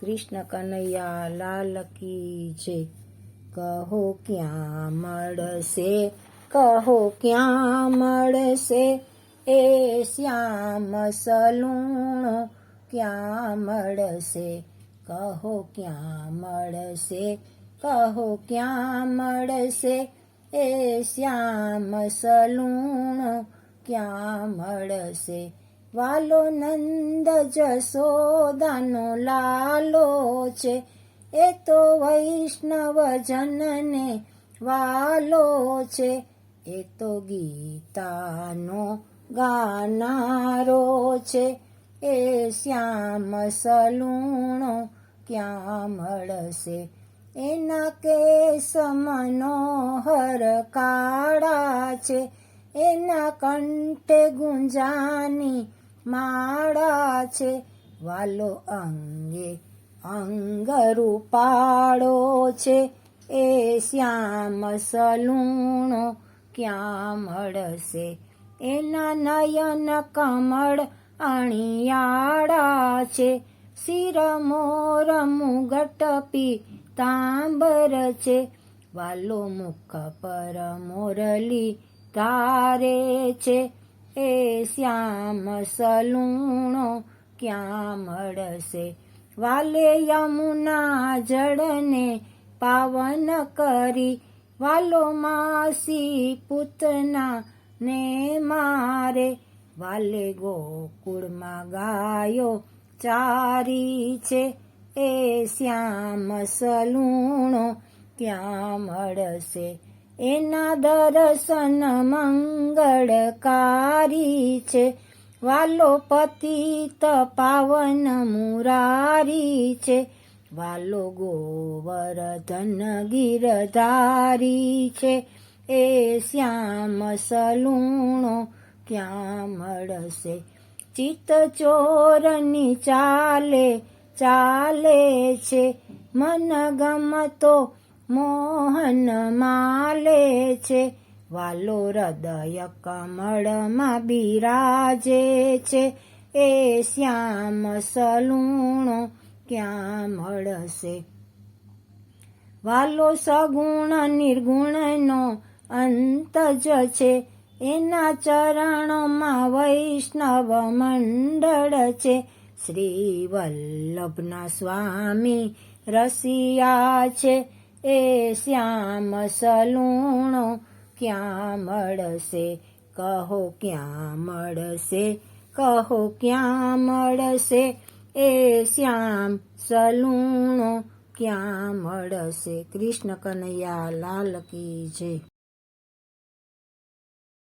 કૃષ્ણ કનૈયા લાલ કી જય. કહો ક્યાં મળશે? કહો ક્યાં મળશે? એ શ્યામ સલૂણો ક્યાં મળશે? કહો ક્યાં મળશે? કહો ક્યાં મળશે? એ શ્યામ સલૂણો ક્યાં મળશે? વાલો નંદ જસોદાનો લાલો છે. એ તો વૈષ્ણવ જનને વાલો છે. એ તો ગીતાનો ગાનારો છે. એ શ્યામ સલૂણો ક્યાં મળશે? એના કેસ મનોહર કાળા છે. એના કંઠે ગુંજાની માળા છે. વાલો અંગે અંગરૂ પાડો છે. એ શ્યામ સલૂણો ક્યાં મળશે? એના નયન કમળ અણિયાળા છે. શિર મોર મુગટ તાંબર છે. વાલો મુખ પર મોરલી તારે છે. એ શ્યામ સલૂણો ક્યાં મળશે? વાલે યમુના જળને પાવન કરી. વાલો માસી પૂતના ને મારે. વાલે ગોકુળમાં ગાયો ચારી છે. એ શ્યામ સલૂણો ક્યાં મળશે? એના દર્શન મંગળકારી છે. વાલો પતિત પાવન મુરારી છે. વાલો ગોવર્ધન ગીરધારી છે. એ શ્યામ સલુણો ક્યાં મળશે? ચિત્ત ચોરની ચાલે ચાલે છે. મન ગમતો મોહન માલે છે વાલો હૃદય કમળમાં બિરાજે છે. એ શ્યામ સલુણો ક્યાં મળશે? વાલો સગુણ નિર્ગુણનો અંત જ છે. એના ચરણોમાં વૈષ્ણવ મંડળ છે. શ્રી વલ્લભના સ્વામી રસિયા છે. એ શ્યામ સલૂણો ક્યાં મળશે? કહો ક્યાં મળશે? કહો ક્યાં મળશે? એ શ્યામ સલૂણો ક્યાં મળશે? કૃષ્ણ કનૈયા લાલ કી જય.